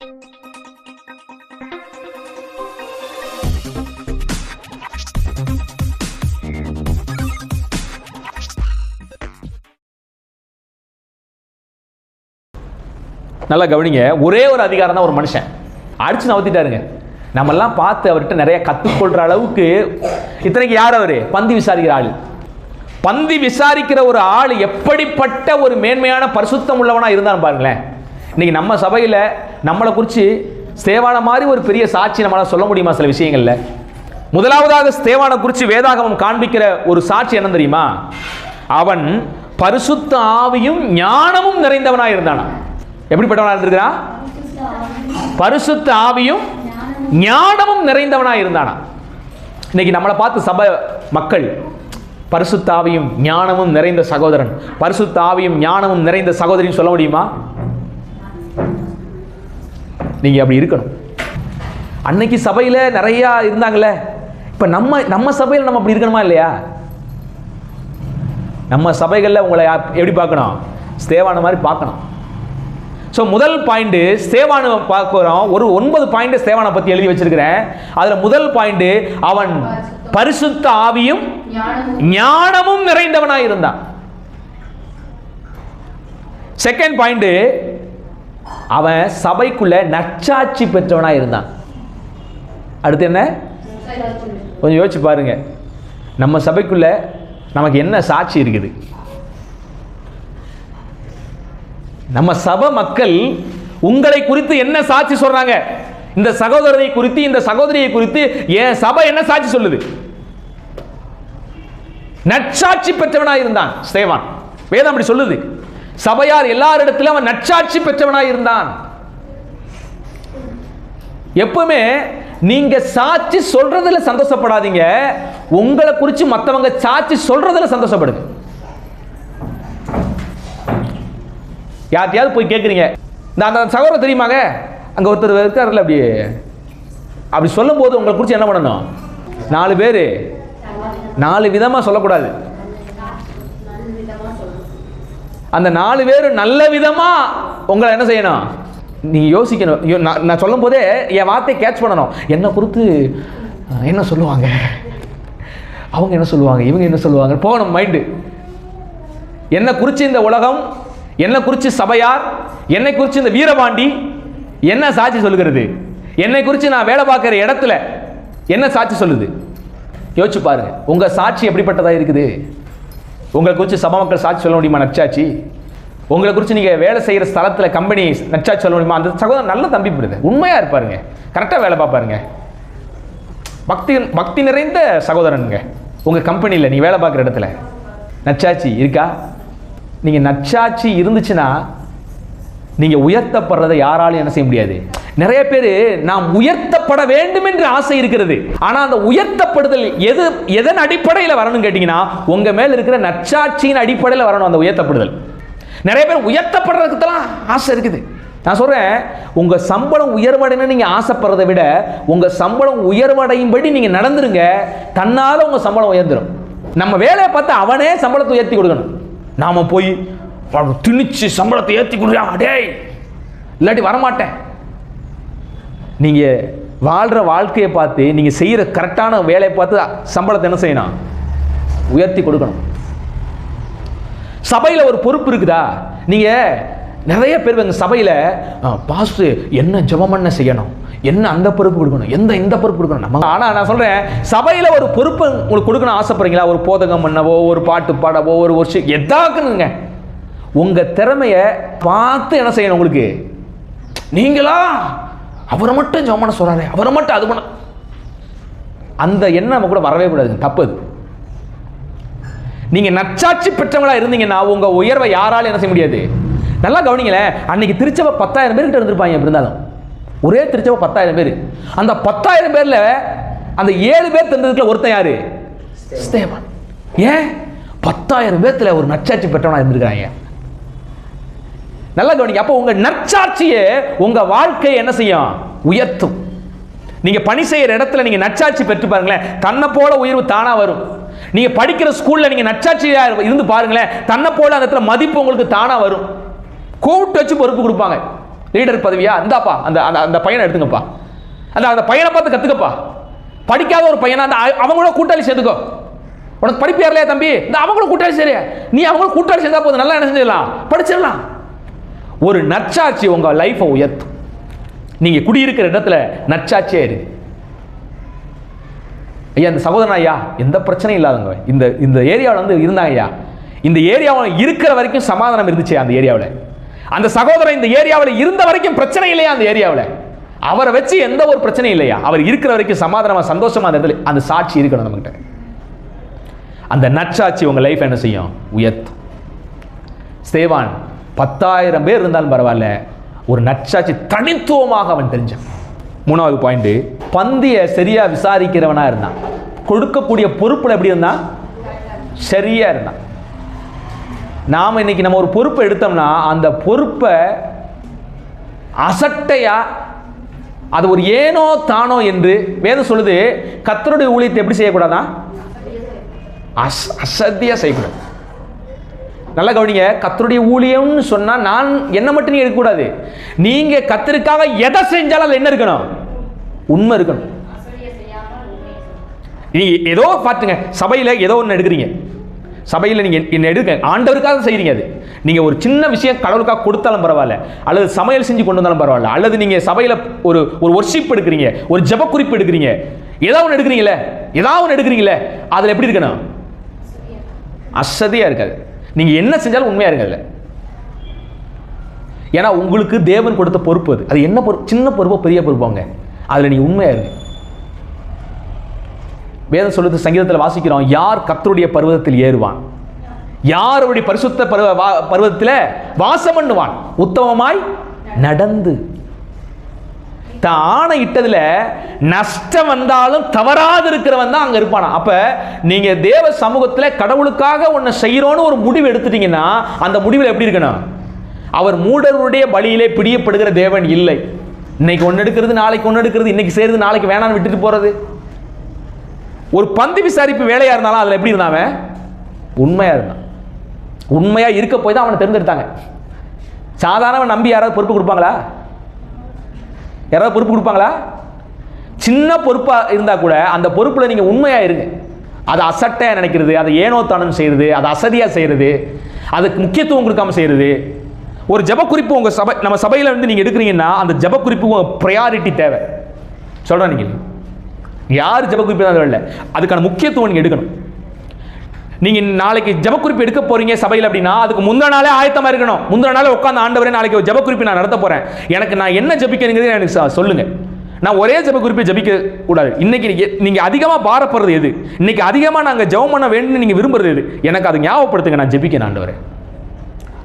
நல்லா கவனிங்க ஒரே ஒரு அதிகாரம் தான் ஒரு மனுஷன். அடிச்சு நவத்திட்டாருங்க. நம்மெல்லாம் பார்த்து அவர்கிட்ட நிறைய கற்றுக்கொள்கிற அளவுக்கு இத்தனைக்கு யார் அவர்? பந்தி விசாரிக்கிற ஆள். பந்தி விசாரிக்கிற ஒரு ஆள் எப்படிப்பட்ட ஒரு மேன்மையான பரிசுத்தம் உள்ளவனாக இருந்தான்னு பாருங்களேன். இன்னைக்கு நம்ம சபையில் நம்மளை குறித்து ஸ்தேவான மாதிரி ஒரு பெரிய சாட்சி நம்மளால் சொல்ல முடியுமா சில விஷயங்களில்? முதலாவதாக ஸ்தேவானை குறித்து வேதாகமம் காண்பிக்கிற ஒரு சாட்சி என்ன தெரியுமா? அவன் பரிசுத்த ஆவியும் ஞானமும் நிறைந்தவனாக இருந்தானா எப்படிப்பட்டவனாக இருந்திருக்கிறான்? பரிசுத்த ஆவியும் ஞானமும் நிறைந்தவனாக இருந்தானா இன்னைக்கு நம்மளை பார்த்து சபை மக்கள் பரிசுத்த ஆவியும் ஞானமும் நிறைந்த சகோதரன் பரிசுத்த ஆவியும் ஞானமும் நிறைந்த சகோதரின்னு சொல்ல முடியுமா? நீங்கள் அப்படி இருக்கணும். அன்னைக்கு சபையில் நிறையா இருந்தாங்களே இப்போ நம்ம நம்ம சபையில் நம்ம அப்படி இருக்கணுமா இல்லையா? நம்ம சபைகளில் உங்களை எப்படி பார்க்கணும்? ஸ்தேவான மாதிரி பார்க்கணும். ஸோ முதல் பாயிண்ட்டு சேவானை பார்க்குறோம். ஒரு ஒன்பது பாயிண்ட்டு சேவானை பற்றி எழுதி வச்சிருக்கிறேன். அதில் முதல் பாயிண்ட்டு அவன் பரிசுத்த ஆவியும் ஞானமும் நிறைந்தவனாக இருந்தான். செகண்ட் பாயிண்ட்டு அவன் சபைக்குள்ள நற்சாட்சி பெற்றவனாக இருந்தான். அடுத்து என்ன? கொஞ்சம் யோசிச்சு பாருங்க. நம்ம சபைக்குள்ள நமக்கு என்ன சாட்சி இருக்குது? நம்ம சபை மக்கள் உங்களை குறித்து என்ன சாட்சி சொல்றாங்க? இந்த சகோதரரை குறித்து இந்த சகோதரியை குறித்து என் சபை என்ன சாட்சி சொல்லுது? நற்சாட்சி பெற்றவனாக இருந்தான் சேவான். வேதம் அப்படி சொல்லுது. சபையார் எல்லாரிடத்திலும் அவன் நற்சாட்சி பெற்றவனாய் இருந்தான். எப்பவுமே நீங்க சாட்சி சொல்றதுல சந்தோஷப்படாதீங்க. உங்களை குறித்து மத்தவங்க சாட்சி சொல்றதுல சந்தோஷப்படுங்க. யார்கிட்டயாவது போய் கேட்குறீங்க இந்த அந்த சகோதரர் தெரியுமாங்க? அங்கே ஒருத்தர் இருக்காருல்ல அப்படி அப்படி சொல்லும்போது உங்களை குறித்து என்ன பண்ணணும்? நாலு பேர். நாலு விதமாக சொல்லக்கூடாது. அந்த நாலு பேர் நல்ல விதமாக உங்களை என்ன செய்யணும்? நீங்கள் யோசிக்கணும். நான் நான் சொல்லும் போதே என் வார்த்தையை கேட்ச் பண்ணணும். என்னை குறித்து என்ன சொல்லுவாங்க? அவங்க என்ன சொல்லுவாங்க? இவங்க என்ன சொல்லுவாங்க? போகணும் மைண்டு என்னை குறித்து இந்த உலகம் என்னை குறித்து சபையார் என்னை குறித்து இந்த வீரபாண்டி என்ன சாட்சி சொல்லுகிறது? என்னை குறித்து நான் வேலை பார்க்குற இடத்துல என்ன சாட்சி சொல்லுது? யோசிச்சு பாருங்க. உங்கள் சாட்சி எப்படிப்பட்டதாக இருக்குது? உங்களை குறித்து சம மக்கள் சாட்சி சொல்ல முடியுமா நச்சாச்சி? உங்களை குறித்து நீங்கள் வேலை செய்கிற ஸ்தலத்தில் கம்பெனி நற்சாட்சி சொல்ல முடியுமா? அந்த சகோதரன் நல்ல தம்பி பிடிது உண்மையாக இருப்பாருங்க. கரெக்டாக வேலை பார்ப்பாருங்க. பக்தி பக்தி நிறைந்த சகோதரனுங்க. உங்கள் கம்பெனியில் நீ வேலை பார்க்குற இடத்துல. நச்சாச்சி இருக்கா? நீங்கள் நச்சாட்சி இருந்துச்சுன்னா நீங்கள் உயர்த்தப்படுறதை யாராலும் என்ன செய்ய முடியாது. நிறைய பேர் நாம் உயர்த்தப்பட வேண்டும் என்று ஆசை இருக்கிறது. ஆனால் அந்த உயர்த்தப்படுதல் எது எதன் அடிப்படையில் வரணும் கேட்டிங்கன்னா உங்கள் மேல் இருக்கிற நச்சாட்சியின் அடிப்படையில் வரணும் அந்த உயர்த்தப்படுதல். நிறைய பேர் உயர்த்தப்படுறதுக்கு தான் ஆசை இருக்குது. நான் சொல்கிறேன் உங்கள் சம்பளம் உயர்வடைன்னு நீங்கள் ஆசைப்படுறதை விட உங்கள் சம்பளம் உயர்வடையும்படி நீங்கள் நடந்துருங்க தன்னால் உங்கள் சம்பளம் உயர்ந்துடும் நம்ம வேலையை பார்த்து அவனே சம்பளத்தை உயர்த்தி கொடுக்கணும். நாம் போய் திணிச்சு சம்பளத்தை ஏற்றி கொடுயா டேய் இல்லாட்டி வரமாட்டேன். நீங்கள் வாழ்கிற வாழ்க்கையை பார்த்து நீங்கள் செய்கிற கரெக்டான வேலையை பார்த்து சம்பளத்தை என்ன செய்யணும்? உயர்த்தி கொடுக்கணும். சபையில் ஒரு பொறுப்பு இருக்குதா? நீங்கள் நிறைய பேர் எங்கள் சபையில் பாஸ்ட்டு என்ன ஜெபம் பண்ண செய்யணும்? என்ன அந்த பொறுப்பு கொடுக்கணும்? எந்த இந்த பொறுப்பு கொடுக்கணும்? நம்ம ஆனால் நான் சொல்கிறேன் சபையில் ஒரு பொறுப்பு உங்களுக்கு கொடுக்கணும் ஆசைப்படுறீங்களா? ஒரு போதகம் பண்ணவோ ஒரு பாட்டு பாடவோ ஒரு வருஷம் எதாக்குனுங்க. உங்கள் திறமையை பார்த்து என்ன செய்யணும் உங்களுக்கு? நீங்களா? அவரை மட்டும் ஜெபம் பண்ண அவரை மட்டும் அது பண்ண அந்த எண்ணம் நம்ம கூட வரவே கூடாதுங்க தப்பு அது. நீங்க நற்சாட்சி பெற்றவங்களா இருந்தீங்கன்னா உங்க உயர்வை யாராலும் என்ன செய்ய முடியாது. நல்லா கவனிங்களேன் அன்னைக்கு திருச்சபை பத்தாயிரம் பேர் கிட்ட இருந்திருப்பாங்க எப்படி இருந்தாலும். ஒரே திருச்சபை பத்தாயிரம் பேர். அந்த பத்தாயிரம் பேர்ல அந்த ஏழு பேர் தெரிஞ்சதுக்குள்ள ஒருத்தன் யாரு? ஏன்? பத்தாயிரம் பேர்த்துல ஒரு நற்சாட்சி பெற்றவனா இருந்திருக்காங்க. நல்லா கவனிங்க. அப்போ உங்கள் நற்சாட்சியை உங்கள் வாழ்க்கையை என்ன செய்யும்? உயர்த்தும். நீங்கள் பணி செய்கிற இடத்துல நீங்கள் நற்சாட்சி பெற்று பாருங்களேன். தன்னை போல உயர்வு தானாக வரும். நீங்கள் படிக்கிற ஸ்கூலில் நீங்கள் நற்சாட்சியாக இருந்து பாருங்களேன். தன்னை போல அந்த இடத்துல மதிப்பு உங்களுக்கு தானாக வரும். கூப்பிட்டு வச்சு பொறுப்பு கொடுப்பாங்க. லீடர் பதவியா? இந்தாப்பா அந்த அந்த அந்த பையனை எடுத்துங்கப்பா. அந்த அந்த பையனை பார்த்து கற்றுக்கப்பா படிக்காத ஒரு பையனை? அந்த அவங்களோட கூட்டாளி சேர்த்துக்கோ. உனக்கு படிப்பு ஏறலையா தம்பி? இந்த அவங்களும் கூட்டாளி சரியா நீ அவங்களும் கூட்டாளி சேர்ந்தா போதும். நல்லா என்ன செஞ்சிடலாம்? படிச்சிடலாம். ஒரு நற்சாட்சி உங்கள் லைஃப்பை உயர்த்தும். நீங்கள் குடியிருக்கிற இடத்துல நற்சாட்சியே இருக்கு ஐயா இந்த சகோதரன் ஐயா எந்த பிரச்சனையும் இல்லாதவங்க. இந்த இந்த ஏரியாவில் வந்து இருந்தாங்க ஐயா. இந்த ஏரியாவில் இருக்கிற வரைக்கும் சமாதானம் இருந்துச்சு அந்த ஏரியாவில் அந்த சகோதரன் இந்த ஏரியாவில் இருந்த வரைக்கும் பிரச்சனை இல்லையா அந்த ஏரியாவில் அவரை வச்சு எந்த ஒரு பிரச்சனையும் இல்லையா? அவர் இருக்கிற வரைக்கும் சமாதானமாக சந்தோஷமா அந்த இடத்துல அந்த சாட்சி இருக்கணும் நம்மகிட்ட. அந்த நற்சாட்சி உங்கள் லைஃப் என்ன செய்யும்? உயர்த்தும். சேவான் பத்தாயிரம் பேர் இருந்தாலும் பரவாயில்ல. ஒரு நற்சாட்சி தனித்துவமாக அவன் தெரிஞ்சான். மூணாவது பாயிண்ட் பந்திய சரியா விசாரிக்கிறவனா இருந்தான். கொடுக்கக்கூடிய பொறுப்புல எப்படி இருந்தான்? சரியா இருந்தான். நாம இன்னைக்கு நம்ம ஒரு பொறுப்பை எடுத்தோம்னா அந்த பொறுப்பை அசட்டையா அது ஒரு ஏனோ தானோ என்று வேதம் சொல்லுது கத்தருடைய ஊழியத்தை எப்படி செய்யக்கூடாதா அஸ் அசத்தியா செய்யக்கூடாது. நல்லா கவனிங்க கத்தருடைய ஊழியம்னு சொன்னா நான் என்ன மட்டும் நீ எடுக்கக்கூடாது. நீங்க கத்தருக்காக எதை செஞ்சாலும் அதில் என்ன இருக்கணும்? உண்மை இருக்கணும். நீங்க ஏதோ பார்த்துங்க சபையில் ஏதோ ஒன்று எடுக்கிறீங்க. சபையில் நீங்க என்ன எடுக்க ஆண்டவருக்காக செய்கிறீங்க அது. நீங்க ஒரு சின்ன விஷயம் கடவுளுக்காக கொடுத்தாலும் பரவாயில்ல அல்லது சமையல் செஞ்சு கொண்டு வந்தாலும் பரவாயில்ல அல்லது நீங்க சபையில் ஒரு ஒரு ஒர்ஷிப் எடுக்கிறீங்க ஒரு ஜெப குறிப்பு எடுக்கிறீங்க. ஏதாவது ஒன்று எடுக்கிறீங்களே ஏதாவது ஒன்று எடுக்கிறீங்களே அதில் எப்படி இருக்கணும்? அசதியாக இருக்காது. நீங்கள் என்ன செஞ்சாலும் உண்மையாக இருக்காது ஏன்னா உங்களுக்கு தேவன் கொடுத்த பொறுப்பு அது. அது என்ன பொறுப்பு சின்ன பொறுப்போ பெரிய பொறுப்பாங்க அதில் நீ உண்மையாக இருங்க. வேதம் சொல்லுது சங்கீதத்தில் வாசிக்கிறோம் யார் கத்தருடைய பருவத்தில் ஏறுவான்? யார் அவருடைய பரிசுத்த பருவ வா- வாசம் பண்ணுவான்? உத்தமமாய் நடந்து தான் ஆணை இட்டதில் நஷ்டம் வந்தாலும் தவறாது இருக்கிறவன் தான் அங்கே இருப்பானா? அப்போ நீங்கள் தேவ சமூகத்தில் கடவுளுக்காக ஒன்று செய்கிறோன்னு ஒரு முடிவு எடுத்துட்டீங்கன்னா அந்த முடிவில் எப்படி இருக்கணும்? அவர் மூடருடைய பலியிலே பிடியப்படுகிற தேவன் இல்லை. இன்னைக்கு ஒன்று எடுக்கிறது நாளைக்கு ஒன்று எடுக்கிறது இன்னைக்கு செய்யறது நாளைக்கு வேணான்னு விட்டுட்டு போகிறது ஒரு பந்து விசாரிப்பு வேலையாக இருந்தாலும் அதில் எப்படி இருந்தான் அவன்? இருந்தான். உண்மையாக இருக்க போய் தான் அவனை தெரிஞ்செடுத்தாங்க சாதாரண நம்பி யாராவது பொறுப்பு கொடுப்பாங்களா? யாராவது பொறுப்பு கொடுப்பாங்களா? சின்ன பொறுப்பாக இருந்தால் கூட அந்த பொறுப்பில் நீங்கள் உண்மையாக இருங்க. அதை அசட்டையாக நினைக்கிறது அதை ஏனோ செய்கிறது அதை அசதியாக செய்கிறது அதுக்கு முக்கியத்துவம் கொடுக்காமல் செய்கிறது ஒரு ஜபக்குறிப்பு உங்கள் சபை நம்ம சபையில் வந்து நீங்கள் எடுக்கிறீங்கன்னா அந்த ஜபக்குறிப்பு உங்கள் ப்ரையாரிட்டி தேவை. சொல்கிறேன் நீங்கள் யார் ஜபக்குறிப்பு குறிப்பு தான் இல்லை அதுக்கான முக்கியத்துவம் நீங்கள் எடுக்கணும். நீங்கள் நாளைக்கு ஜெபக்குறிப்பு எடுக்க போகிறீங்க சபையில் அப்படின்னா அதுக்கு முந்தின நாளே ஆயத்தமாக இருக்கணும். முந்தின நாளே உட்காந்து ஆண்டவரே நாளைக்கு ஒரு ஜெபக்குறிப்பு நான் நடத்த போகிறேன் எனக்கு நான் என்ன ஜெபிக்கிறேங்கிறது எனக்கு சொல்லுங்கள் நான் ஒரே ஜபக்குறிப்பை ஜெபிக்க கூடாது. இன்னைக்கு நீங்கள் அதிகமாக பாரப்படுறது எது? இன்னைக்கு அதிகமாக நாங்கள் ஜெபம் பண்ண வேணும்னு நீங்கள் விரும்புறது எது? எனக்கு அதை ஞாபகப்படுத்துங்க நான் ஜபிக்கிறேன் ஆண்டவரே.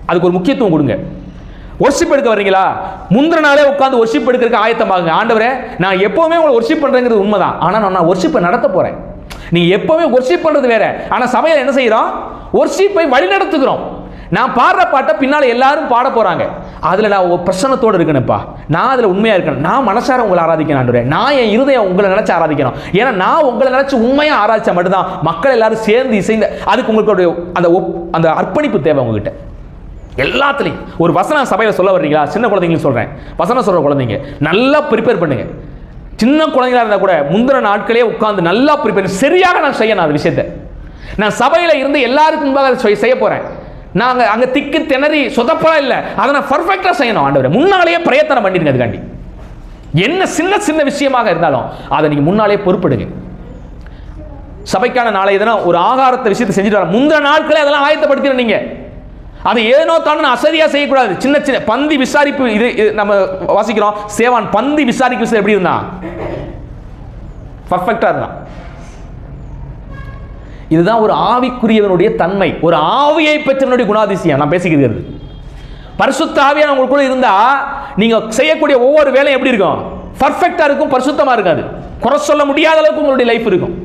அதுக்கு ஒரு முக்கியத்துவம் கொடுங்க. ஒர்ஷிப் எடுக்க வர்றீங்களா? முந்தின நாளே உட்காந்து ஒர்ஷிப் எடுக்கிறதுக்கு ஆயத்தமாகுங்க. ஆண்டவரே நான் எப்போவுமே உங்களை ஒர்ஷிப் பண்ணுறேங்கிறது உண்மைதான். ஆனால் நான் நான் ஒர்ஷிப்பை நடத்த போகிறேன் நீ எப்பவுமே ஒர்ஷிப் பண்றது வேற. ஆனா சபையில என்ன செய்யறோம்? ஒர்ஷிப்பை வழி நடத்துகிறோம். நான் பாடுற பாட்டை பின்னால் எல்லாரும் பாட போகிறாங்க அதில் நான் ஒரு பிரசன்னத்தோடு இருக்கணும்ப்பா. நான் அதில் உண்மையாக இருக்கணும். நான் மனசார உங்களை ஆராதிக்கணும் நான் என் இருதயம் உங்களை நினச்சி ஆராதிக்கணும். ஏன்னா நான் உங்களை நினச்சி உண்மையாக ஆராய்ச்சா மட்டும்தான் மக்கள் எல்லாரும் சேர்ந்து இசைந்து அதுக்கு உங்களுடைய அந்த ஒப்- அந்த அர்ப்பணிப்பு தேவை உங்ககிட்ட. எல்லாத்துலேயும். ஒரு வசனம் சபையில் சொல்ல வர்றீங்களா? சின்ன குழந்தைங்களுக்கு சொல்கிறேன் வசனம் சொல்கிற குழந்தைங்க நல்லா ப்ரிப்பேர் பண்ணுங்கள் சின்ன குழந்தைங்களா இருந்தால் கூட முந்தின நாட்களே உட்காந்து நல்லா ப்ரிப்பேர் சரியாக நான் செய்யணும் அந்த விஷயத்தை. நான் சபையில் இருந்து எல்லாருக்கும் முன்பாக அதை செய்ய போகிறேன் நான் அங்கே அங்கே திக்கு திணறி சொதப்பலாம் இல்லை. அதை நான் பர்ஃபெக்டாக செய்யணும் ஆண்டவரை. முன்னாலேயே பிரயத்தனம் பண்ணிடுங்க அதுக்காண்டி. என்ன சின்ன சின்ன விஷயமாக இருந்தாலும் அதை நீங்கள் முன்னாலே பொறுப்படுங்க. சபைக்கான நாளை எதனா ஒரு ஆகாரத்தை விஷயத்தை செஞ்சுட்டு வர முந்தின நாட்களே அதெல்லாம் ஆயத்தப்படுத்தின நீங்கள் அது ஏனோ தானே அசதியா செய்யக்கூடாது. சின்ன சின்ன பந்தி விசாரிப்பு இது இது நம்ம வாசிக்கிறோம். சேவான் பந்தி விசாரிக்கும் விஷயம் எப்படி இருந்தான் பர்ஃபெக்டா இருந்தான். இதுதான் ஒரு ஆவிக்குரியவனுடைய தன்மை. ஒரு ஆவியை பெற்றவனுடைய குணாதிசயம். நான் பேசிக்கிறது. பரிசுத்த ஆவியான உங்களுக்குள்ள இருந்தா நீங்க செய்யக்கூடிய ஒவ்வொரு வேலையும் எப்படி இருக்கும்? பர்ஃபெக்டா இருக்கும் பரிசுத்தமா இருக்காது. குறை சொல்ல முடியாத அளவுக்கு உங்களுடைய லைஃப் இருக்கும்.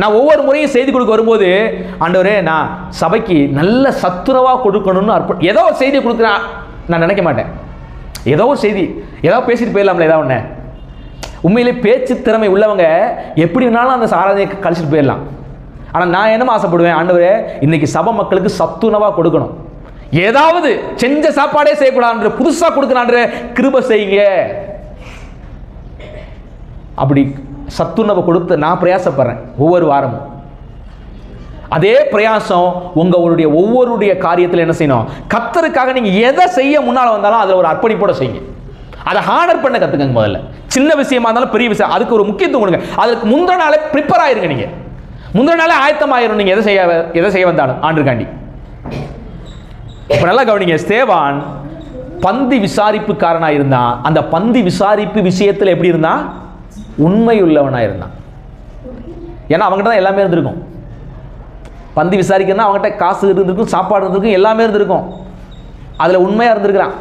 நான் ஒவ்வொரு முறையும் செய்தி கொடுக்க வரும்போது ஆண்டவரே நான் சபைக்கு நல்ல சத்துரவாக கொடுக்கணும்னு அற்ப ஏதோ ஒரு செய்தியை கொடுக்குறேன் நான் நினைக்க மாட்டேன். ஏதோ ஒரு செய்தி ஏதோ பேசிட்டு போயிடலாம்ல ஏதாவது ஒன்று உண்மையிலே பேச்சு திறமை உள்ளவங்க எப்படி வேணாலும் அந்த ஆராதனையை கழிச்சிட்டு போயிடலாம். ஆனால் நான் என்னமோ ஆசைப்படுவேன் ஆண்டவரே இன்னைக்கு சபை மக்களுக்கு சத்துணவாக கொடுக்கணும். ஏதாவது செஞ்ச சாப்பாடே செய்யக்கூடாது புதுசாக கொடுக்கலான்ற கிருப செய்யுங்க. அப்படி சத்துணவை கொடுத்து நான் பிரயாசப்படுறேன் ஒவ்வொரு வாரமும். அதே பிரயாசம் உங்களுடைய ஒவ்வொருடைய காரியத்தில் என்ன செய்யணும்? கத்தருக்காக நீங்கள் எதை செய்ய முன்னால் வந்தாலும் அதில் ஒரு அர்ப்பணிப்போட செய்யுங்க. அதை ஹானர் பண்ண கற்றுக்கங்க முதல்ல. சின்ன விஷயமா இருந்தாலும் பெரிய விஷயம். அதுக்கு ஒரு முக்கியத்துவம் கொடுங்க. அதுக்கு முந்திர நாளே ப்ரிப்பேர் ஆயிருங்க நீங்கள் முந்திர நாளே ஆயத்தமாயிரும். நீங்கள் எதை செய்ய எதை செய்ய வந்தாலும் ஆண்டுக்காண்டி இப்போ நல்லா கவனிங்க. ஸ்தேவான் பந்தி விசாரிப்புக்காரனாக இருந்தான் அந்த பந்தி விசாரிப்பு விஷயத்தில் எப்படி இருந்தான் உண்மை உள்ளவனாக இருந்தான் ஏன்னா அவங்ககிட்ட தான் எல்லாமே இருந்திருக்கும். பந்து விசாரிக்கணும்னா அவங்ககிட்ட காசு இருந்திருக்கும் சாப்பாடு இருந்திருக்கும் எல்லாமே இருந்திருக்கும். அதில் உண்மையாக இருந்திருக்கிறான்.